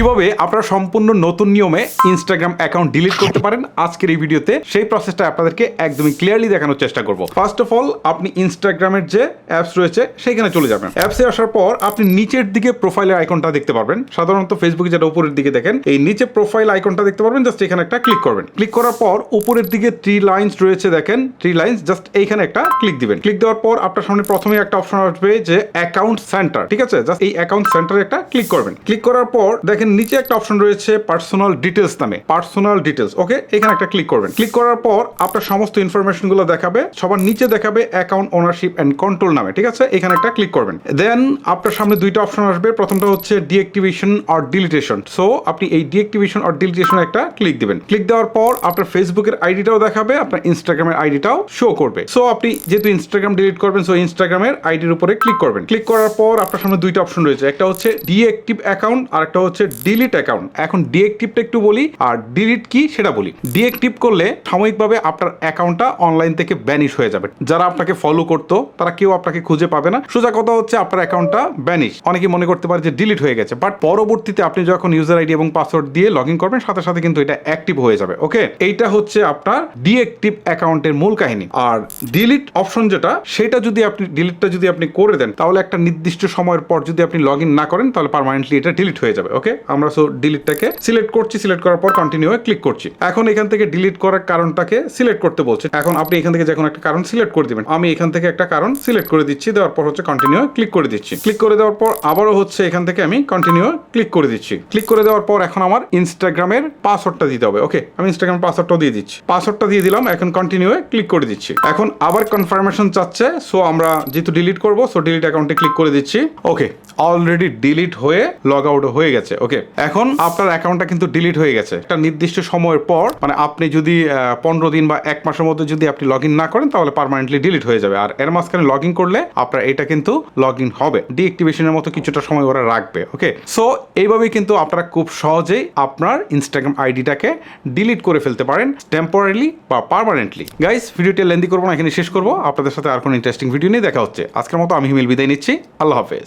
কীভাবে আপনারা সম্পূর্ণ নতুন নিয়মে ইনস্টাগ্রাম অ্যাকাউন্ট ডিলিট করতে পারেন, আজকের এই ভিডিওতে সেই প্রসেসটা আপনাদেরকে একদমই ক্লিয়ারলি দেখানোর চেষ্টা করব। ফার্স্ট অফ অল আপনি ইনস্টাগ্রামের যে অ্যাপস রয়েছে সেখানে চলে যাবেন। অ্যাপসে আসার পর আপনি নিচের দিকে প্রোফাইলের আইকনটা দেখতে পারবেন। সাধারণত ফেসবুকে যেটা উপরের দিকে দেখেন, এই নিচে প্রোফাইল আইকনটা দেখতে পারবেন জাস্ট এখানে একটা ক্লিক করবেন। ক্লিক করার পর উপরের দিকে থ্রি লাইন্স রয়েছে দেখেন থ্রি লাইন্স জাস্ট এইখানে একটা ক্লিক দিবেন। ক্লিক দেওয়ার পর আপনার সামনে প্রথমে একটা অপশন আসবে যে অ্যাকাউন্ট সেন্টার ঠিক আছে? জাস্ট এই অ্যাকাউন্ট সেন্টারে একটা ক্লিক করবেন। ক্লিক করার পর দেখেন নিচে একটা অপশন রয়েছে পার্সোনাল ডিটেলস নামে। পার্সোনাল ডিটেলস ওকে এখানে একটা ক্লিক করবেন। ক্লিক করার পর আপনার সমস্ত ইনফরমেশনগুলো দেখাবে, সবার নিচে দেখাবে অ্যাকাউন্ট ওনারশিপ এন্ড কন্ট্রোল নামে, ঠিক আছে? এখানে একটা ক্লিক করবেন। দেন আপনার সামনে দুইটা অপশন আসবে। প্রথমটা হচ্ছে ডিঅ্যাক্টিভেশন আর ডিলিটেশন সো আপনি এই ডিঅ্যাক্টিভেশন আর ডিলিটেশন একটা ক্লিক দিবেন। ক্লিক দেওয়ার পর আপনার ফেসবুকের আইডিটাও দেখাবে, আপনার ইনস্টাগ্রামের আইডিটাও শো করবে। সো আপনি যেহেতু ইনস্টাগ্রাম ডিলিট করবেন সো ইনস্টাগ্রামের আইডির উপরে ক্লিক করবেন। ক্লিক করার পর আপনার সামনে দুইটা অপশন রয়েছে। একটা হচ্ছে ডিএক্টিভ অ্যাকাউন্ট আর একটা হচ্ছে ডিলিট অ্যাকাউন্ট এখন ডিএক্টিভটা একটু বলি, আর ডিলিট কি সেটা বলি। ডিএক্টিভ করলে সাময়িকভাবে আপনার অ্যাকাউন্টটা অনলাইন থেকে ব্যানিশ হয়ে যাবে। যারা আপনাকে ফলো করতো, তারা কেউ আপনাকে খুঁজে পাবে না। সোজা কথা হচ্ছে, আপনার অ্যাকাউন্টটা ব্যানিশ অনেকে মনে করতে পারে যে ডিলিট হয়ে গেছে। বাট পরবর্তীতে আপনি যখন ইউজার আইডি এবং পাসওয়ার্ড দিয়ে লগ ইন করবেন, সাথে সাথে কিন্তু এটা অ্যাক্টিভ হয়ে যাবে। ওকে এইটা হচ্ছে আপনার ডিএক্টিভ অ্যাকাউন্টের মূল কাহিনী। আর ডিলিট অপশন যেটা, সেটা যদি আপনি ডিলিটটা যদি আপনি করে দেন, তাহলে একটা নির্দিষ্ট সময়ের পর যদি আপনি লগ ইন না করেন, তাহলে পারমানেন্টলি এটা ডিলিট হয়ে যাবে। ওকে আমরা সো ডিলিটটাকে সিলেক্ট করছি সিলেক্ট করার পর কন্টিনিউ ক্লিক করছি। এখন এখান থেকে ডিলিট করার কারণটাকে সিলেক্ট করতে বলছে। এখন আপনি এখান থেকে যখন একটা কারণ সিলেক্ট করে দিবেন। আমি এখান থেকে একটা কারণ সিলেক্ট করে দিচ্ছি, দেওয়ার পর হচ্ছে কন্টিনিউ ক্লিক করে দিচ্ছি। ক্লিক করে দেওয়ার পর আবারও হচ্ছে এখান থেকে আমি কন্টিনিউ ক্লিক করে দিচ্ছি। ক্লিক করে দেওয়ার পর এখন আমার ইনস্টাগ্রামের পাসওয়ার্ডটা দিতে হবে। ওকে আমি ইনস্টাগ্রাম পাসওয়ার্ডটাও দিয়ে দিচ্ছি। পাসওয়ার্ডটা দিয়ে দিলাম, এখন কন্টিনিউ ক্লিক করে দিচ্ছি। এখন আবার কনফার্মেশন চাচ্ছে সো আমরা যেহেতু ডিলিট করব সো ডিলিট অ্যাকাউন্টে ক্লিক করে দিচ্ছি। ওকে অলরেডি ডিলিট হয়ে লগ আউট হয়ে গেছে। ওকে এখন আপনার অ্যাকাউন্টটা কিন্তু ডিলিট হয়ে গেছে। একটা নির্দিষ্ট সময়ের পর মানে আপনি যদি পনেরো দিন বা এক মাসের মধ্যে যদি আপনি লগ না করেন, তাহলে পারমানেন্টলি ডিলিট হয়ে যাবে। আর এর মাঝখানে লগ করলে আপনার এটা কিন্তু লগ হবে। ডিঅ্যাক্টিভেশনের মতো কিছুটা সময় ওরা রাখবে ওকে সো এইভাবেই কিন্তু আপনারা খুব সহজেই আপনার ইনস্টাগ্রাম আইডিটাকে ডিলিট করে ফেলতে পারেন টেম্পোরারিলি বা পারমানেন্টলি গাইস ভিডিওটি লেন্দি করব না, এখানে শেষ করব। আপনাদের সাথে আর কোনো ইন্টারেস্টিং ভিডিও নিয়ে দেখা হচ্ছে। আজকের মতো আমি হিমিল বিদায় নিচ্ছি। আল্লাহ হাফেজ।